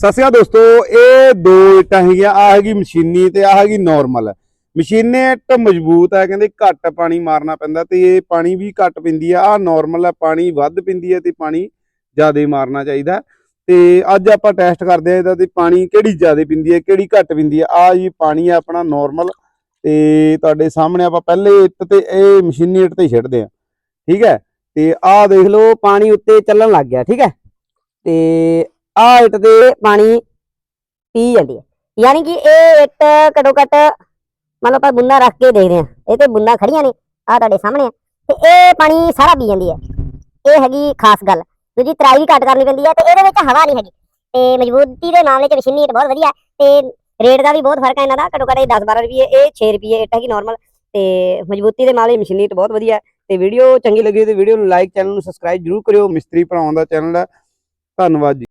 ਸਤਿ ਸ਼੍ਰੀ ਅਕਾਲ ਦੋਸਤੋ, ਇਹ ਦੋ ਇੱਟਾਂ ਹੈਗੀਆਂ ਆ ਹੈਗੀ ਮਸ਼ੀਨੀ ਤੇ ਆ ਹੈਗੀ ਨਾਰਮਲ ਮਸ਼ੀਨੇ ਇੱਟ ਮਜ਼ਬੂਤ ਹੈ ਕਹਿੰਦੇ ਘੱਟ ਪਾਣੀ ਮਾਰਨਾ ਪੈਂਦਾ ਤੇ ਇਹ ਪਾਣੀ ਵੀ ਘੱਟ ਪਿੰਦੀ ਆ। ਆ ਨਾਰਮਲ ਹੈ ਪਾਣੀ ਵੱਧ ਪਿੰਦੀ ਹੈ ਤੇ ਪਾਣੀ ਜ਼ਿਆਦਾ ਮਾਰਨਾ ਚਾਹੀਦਾ। ਤੇ ਅੱਜ ਆਪਾਂ ਟੈਸਟ ਕਰਦੇ ਆ ਇਹਦਾ ਤੇ ਪਾਣੀ ਕਿਹੜੀ ਜ਼ਿਆਦਾ ਪਿੰਦੀ ਹੈ ਕਿਹੜੀ ਘੱਟ ਪਿੰਦੀ ਹੈ ਆ ਜੀ ਪਾਣੀ ਹੈ ਆਪਣਾ ਨਾਰਮਲ ਤੇ ਤੁਹਾਡੇ ਸਾਹਮਣੇ ਆਪਾਂ ਪਹਿਲੇ ਇੱਟ ਤੇ, ਇਹ ਮਸ਼ੀਨੀ ਇੱਟ ਤੇ ਛੱਡਦੇ ਆ। ਠੀਕ ਹੈ? ਤੇ ਆਹ ਦੇਖ ਲਓ, ਪਾਣੀ ਉੱਤੇ ਚੱਲਣ ਲੱਗ ਗਿਆ, ਠੀਕ ਹੈ? ਤੇ ਆਹ ਇੱਟ ਤੇ ਪਾਣੀ ਪੀ ਜਾਂਦੀ ਹੈ। ਯਾਨੀ ਕਿ ਇਹ ਇੱਟ ਘੱਟੋ ਘੱਟ ਮੰਨ ਲਓ ਆਪਾਂ ਬੁੰਨਾ ਰੱਖ ਕੇ ਦੇਖਦੇ ਆ ਇਹ ਤੇ ਬੁੰਨਾ ਖੜੀਆਂ ਨੇ ਆ ਤੁਹਾਡੇ ਸਾਹਮਣੇ ਆ। ਤੇ ਇਹ ਪਾਣੀ ਸਾਰਾ ਪੀ ਜਾਂਦੀ ਹੈ। ਇਹ ਹੈਗੀ ਖਾਸ ਗੱਲ। ਦੂਜੀ ਤਰਾਈ ਵੀ ਘੱਟ ਕਰਨੀ ਪੈਂਦੀ ਹੈ ਤੇ ਇਹਦੇ ਵਿੱਚ ਹਵਾ ਨਹੀਂ ਹੈਗੀ। ਤੇ ਮਜ਼ਬੂਤੀ ਦੇ ਮਾਮਲੇ 'ਚ ਮਸ਼ੀਨੀ ਇੱਟ ਬਹੁਤ ਵਧੀਆ। ਤੇ ਰੇਟ ਦਾ ਵੀ ਬਹੁਤ ਫ਼ਰਕ ਹੈ ਇਹਨਾਂ ਦਾ। ਘੱਟੋ ਘੱਟ ਇਹ 10 12 ਰੁਪਏ, ਇਹ 6 ਰੁਪਏ ਇੱਟ ਹੈਗੀ ਨਾਰਮਲ ਤੇ ਮਜ਼ਬੂਤੀ ਦੇ ਮਾਮਲੇ ਮਸ਼ੀਨੀ ਇੱਟ ਬਹੁਤ ਵਧੀਆ। ਤੇ ਵੀਡੀਓ ਚੰਗੀ ਲੱਗੀ ਤੇ ਵੀਡੀਓ ਨੂੰ ਲਾਈਕ ਚੈਨਲ ਨੂੰ ਸਬਸਕ੍ਰਾਈਬ ਜਰੂਰ ਕਰਿਓ। ਮਿਸਤਰੀ ਭਰਾਵਾਂ ਦਾ ਚੈਨਲ ਹੈ। ਧੰਨਵਾਦ ਜੀ।